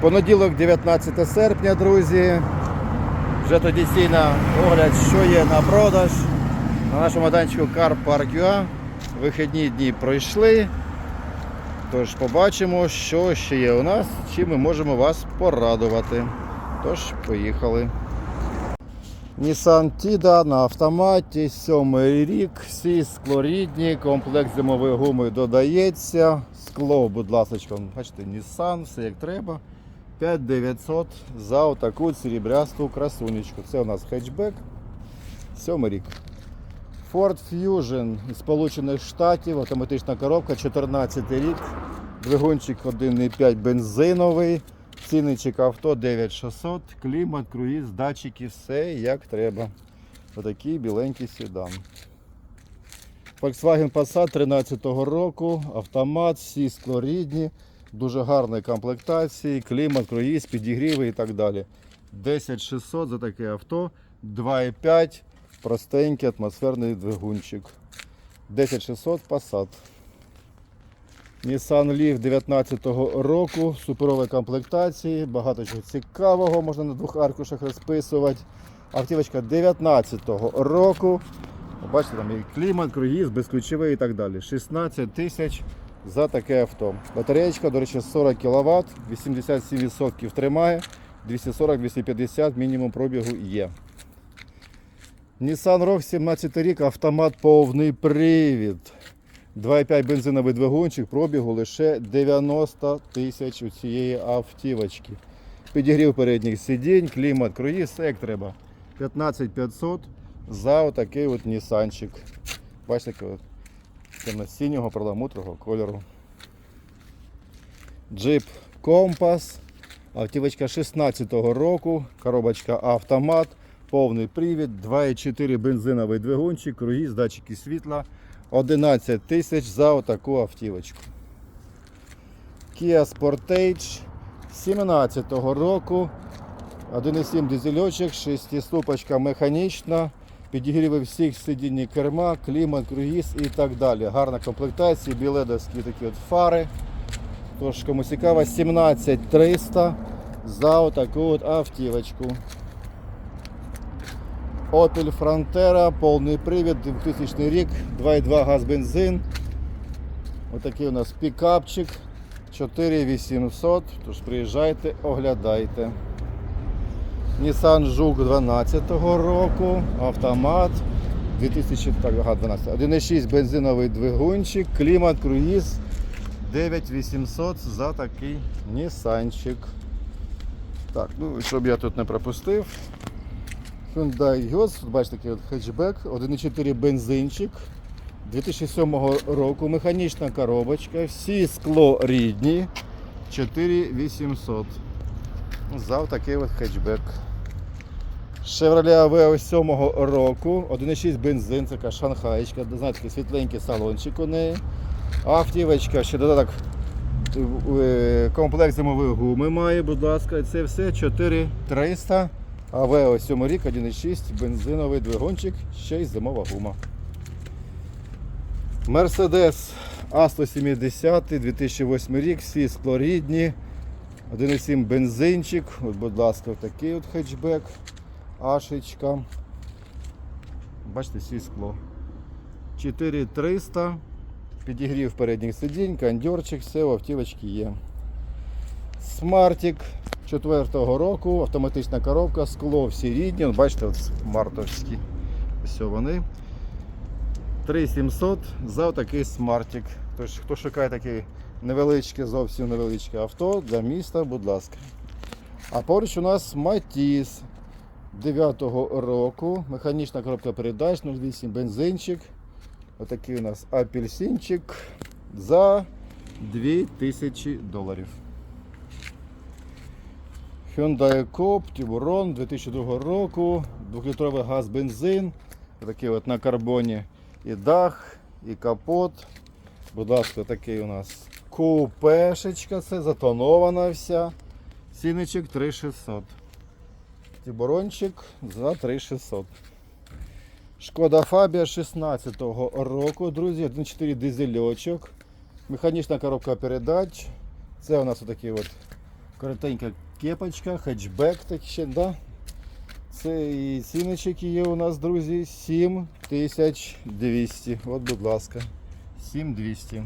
Понеділок, 19 серпня, друзі. Вже традиційно огляд, що є на продаж. На нашому майданчику Car Park UA. Вихідні дні пройшли. Тож побачимо, що ще є у нас, чим ми можемо вас порадувати. Тож, поїхали. Nissan Tida на автоматі, сьомий рік, всі склорідні, комплект зимової гуми додається. Скло, будь ласка, бачите, Nissan, все як треба. 5900 за отаку серебрясту красунечку. Це у нас хетчбек. Сьомий рік. Ford Fusion із Сполучених Штатів, автоматична коробка, 14 рік. Двигунчик 1,5 бензиновий. Цінничок авто 9600, клімат, круїз, датчики, все як треба. Отакий біленький седан. Volkswagen Passat 13-го року, автомат, всі склорідні, дуже гарної комплектації, клімат, круїз, підігріви і так далі. 10600 за таке авто, 2,5, простенький атмосферний двигунчик. 10600 Passat. Nissan Leaf 19-го року, суперової комплектації, багато чого цікавого, можна на двох аркушах розписувати. Автівочка 19-го року. Бачите, там і клімат, круїз, безключовий і так далі. 16 тисяч за таке авто. Батареєчка, до речі, 40 кВт, 87% тримає, 240-250 мінімум пробігу є. Nissan Rogue 17 рік, автомат повний привід. 2,5 бензиновий двигунчик, пробігу лише 90 тисяч у цієї автівочки. Підігрів передніх сидінь, клімат, круїз, все як треба. 15500 за отакий от Нісанчик. Бачите, темно-синього перламутрового кольору. Джип Компас. Автівочка 16-го року, коробочка автомат, повний привід, 2,4 бензиновий двигунчик, круїз, датчики світла. 11 тисяч за отаку автівочку. Kia Sportage 17-го року. 1,7 дизельочок, 6-ступочка механічна, підігріви всіх сидінь керма, клімат, круїз і так далі. Гарна комплектація, біледовські такі от фари. Тож, кому цікаво, 17300 за отаку от автівочку. Opel Frontera, повний привід, 2000 рік, 2,2 газ бензин. Отакий у нас пікапчик 4800. Тож приїжджайте, оглядайте. Nissan Juke 12 року, автомат 2000, так, ага, 12, 1,6 бензиновий двигунчик, клімат, круїз 9800 за такий Нісанчик. Так, ну щоб я тут не пропустив. Hyundai тут бачите такий от хетчбек, 1,4 бензинчик 2007 року, механічна коробочка, всі скло рідні, 4800 за такий от хетчбек. Chevrolet Aveo 7 року, 1,6 бензин, така шанхаєчка, знаєте, світленький салончик у неї. Автівочка, ще додаток е, комплект зимової гуми має, будь ласка, це все 4300. Aveo 7 рік, 1,6 бензиновий двигунчик, ще й зимова гума. Mercedes A170 2008 рік, всі склорідні, 1,7 бензинчик, от, будь ласка, такий от хетчбек, Ашечка. Бачите, всі скло. 4300, підігрів передніх сидінь, кондьорчик, все в автівочці є. Смартик 4-го року, автоматична коробка, скло всі рідні, бачите, от смартовські. Ось вони. 3700 за такий смартик. Тож, хто шукає таке невеличке, зовсім невеличке авто для міста, будь ласка. А поруч у нас Матіс 9-го року, механічна коробка передач, 08 бензинчик. Отакий у нас апельсинчик за 2000 доларів. Hyundai Coop, Tiburon 2002 року, 2-літровий газ бензин, такий от на карбоні і дах, і капот. Будь ласка, такий у нас купешечка, це затонована вся. Ціничок 3600. Тібурончик за 3600. Шкода Фабія 16-го року, друзі, 1.4 дизельочок. Механічна коробка передач. Це у нас отакий от Коротенька кепочка, хетчбек так ще, да? Це і ціночки є у нас, друзі, 7200. От, будь ласка, 7200.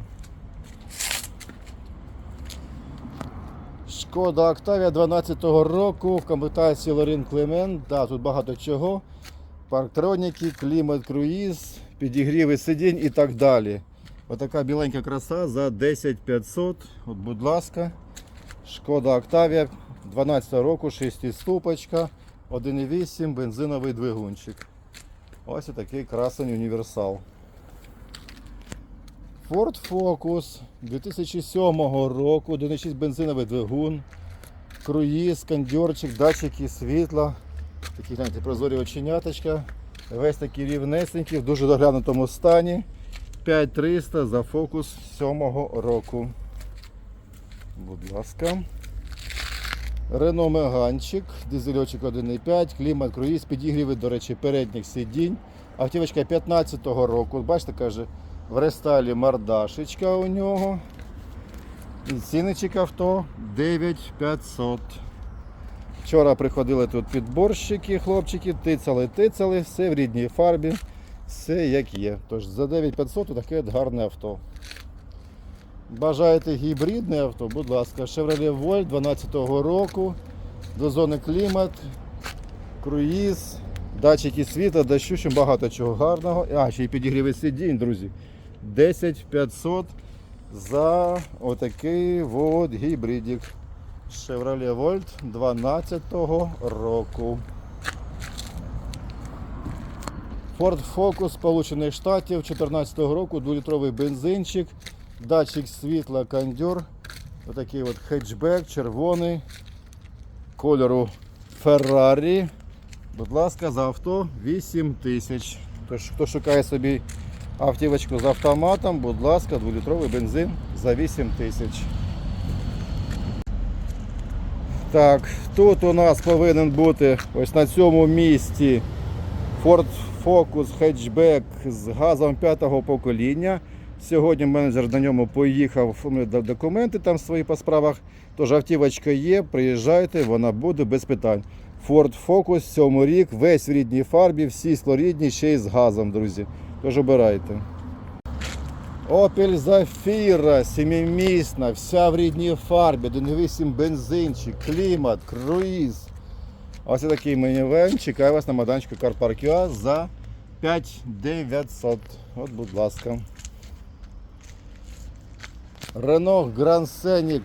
Шкода Октавія 12-го року в комплектації Лорін Клемент. Да, тут багато чого. Парктроніки, клімат, круїз, підігріви сидінь і так далі. Отака біленька краса за 10500. От, будь ласка. Шкода Октавія 12 року, 6 ступочка, 1,8 бензиновий двигунчик. Ось такий красень універсал. Ford Focus 2007 року, 1,6 бензиновий двигун, круїз, кондьорчик, датчики світла. Такі гляньте, прозорі оченяточка. Весь такий рівнесенький, в дуже доглянутому стані. 5300 за Focus 7 року. Будь ласка. Рено Меганчик, дизельочок 1.5, клімат, круїз, підігріви, до речі, передніх сидінь. Автівочка 15-го року. Бачите, каже, в рестайлі мордашечка у нього. І ціничок авто 9500. Вчора приходили тут підборщики, хлопчики, тицали, тицали, все в рідній фарбі, все як є. Тож за 9500 таке гарне авто. Бажаєте гібридне авто, будь ласка, Chevrolet Volt 12-го року, до зони клімат, круїз, датчики світла, дощу, ще багато чого гарного. А, ще й підігріви сидінь, друзі. 10500 за отакий от гібридик. Chevrolet Volt 12-го року. Ford Focus Сполучених Штатів 2014 року, 2-літровий бензинчик, датчик світла, кондьор, отакий от хетчбек, червоний, кольору Ferrari. Будь ласка, за авто 8 тисяч. Хто шукає собі автівочку з автоматом, будь ласка, 2-літровий бензин за 8 тисяч. Так, тут у нас повинен бути ось на цьому місці Ford Focus хетчбек з газом п'ятого покоління. Сьогодні менеджер на ньому поїхав оформити документи там свої по справах. Тож автівочка є, приїжджайте, вона буде без питань. Ford Focus 7 рік, весь в рідній фарбі, всі склорідні, ще й з газом, друзі. Тож обирайте. Opel Zafira, семимісна, вся в рідній фарбі, 1.8 бензинчик, клімат, круїз. Ось такий мінівен чекає вас на майданчику Car за 5900. От, будь ласка. Renault Grand Scenic.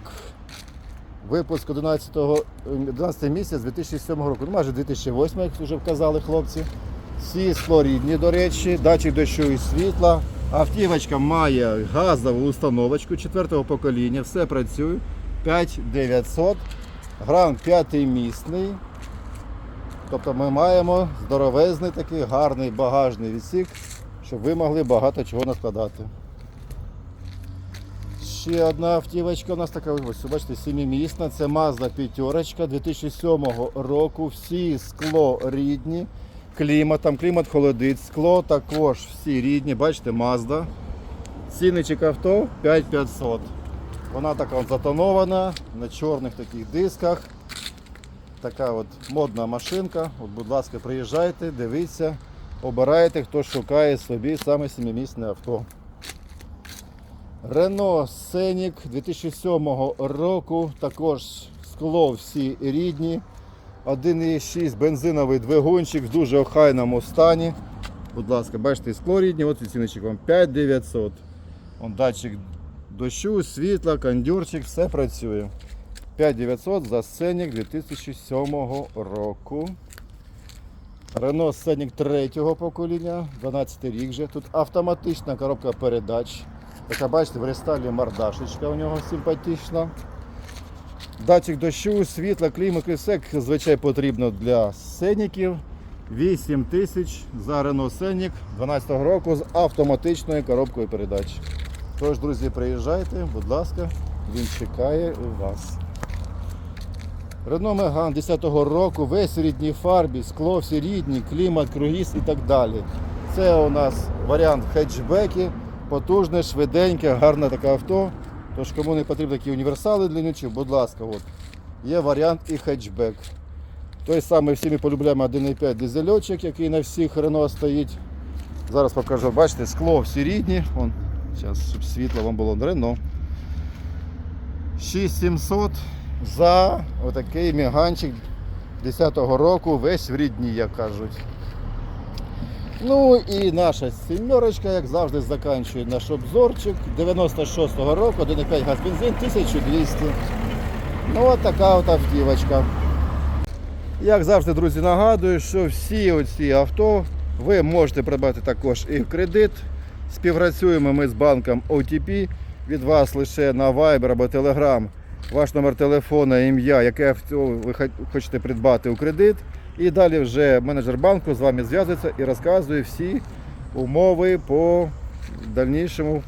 Випуск 11, 11 місяць 2007 року. Ну, майже 2008, як вже вказали хлопці. Всі склорідні, до речі, датчик дощу і світла. Автівочка має газову установочку 4 покоління, все працює. 5900. Гран 5 місний. Тобто ми маємо здоровезний такий гарний багажний відсік, щоб ви могли багато чого наскладати. Ще одна автівочка у нас така, ось бачите, сімімісна. Це Mazda п'ятерочка 2007 року. Всі скло рідні. Клімат, там клімат холодить, скло також всі рідні. Бачите, Mazda. Ціничок авто 5500. Вона така от затонована на чорних таких дисках. Така от модна машинка. От, будь ласка, приїжджайте, дивіться, обирайте, хто шукає собі саме сімимісне авто. Renault Scenic 2007 року, також скло всі рідні. 1,6 бензиновий двигунчик в дуже охайному стані. Будь ласка, бачите, скло рідні, от відціночок вам 5900. Он датчик дощу, світла, кондюрчик, все працює. 5900 за Scenic 2007 року. Renault Scenic 3 покоління, 12 рік вже. Тут автоматична коробка передач. Така, бачите, в рестайлі мордашечка у нього симпатична. Датчик дощу, світла, клімат, все, звичайно потрібно для сеніків. 8 тисяч за Renault Scenic 12 року з автоматичною коробкою передач. Тож, друзі, приїжджайте, будь ласка, він чекає вас. Renault Megane 10-го року, весь рідній фарбі, скло всі рідні, клімат, круїз і так далі. Це у нас варіант хетчбеки, потужне, швиденьке, гарне таке авто. Тож кому не потрібні такі універсали для нічого, будь ласка, от. є варіант і хетчбек. Той самий всі ми полюбляємо 1,5 дизельочок, який на всіх Рено стоїть. Зараз покажу, бачите, скло всі рідні. Вон, зараз, щоб світло вам було Рено. 6700 за отакий міганчик 10-го року, весь в рідні, як кажуть. Ну і наша сімерочка, як завжди, заканчує наш обзорчик. 96-го року, 1,5 газ бензин, 1200. Ну от така от автівочка. Як завжди, друзі, нагадую, що всі оці авто ви можете придбати також і в кредит. Співпрацюємо ми з банком OTP. Від вас лише на Viber або Telegram ваш номер телефона, ім'я, яке авто ви хочете придбати у кредит. І далі вже менеджер банку з вами зв'язується і розказує всі умови по дальнішому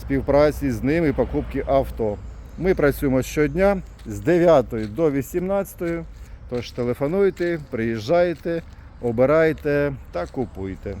співпраці з ним і покупки авто. Ми працюємо щодня з 9 до 18. Тож телефонуйте, приїжджайте, обирайте та купуйте.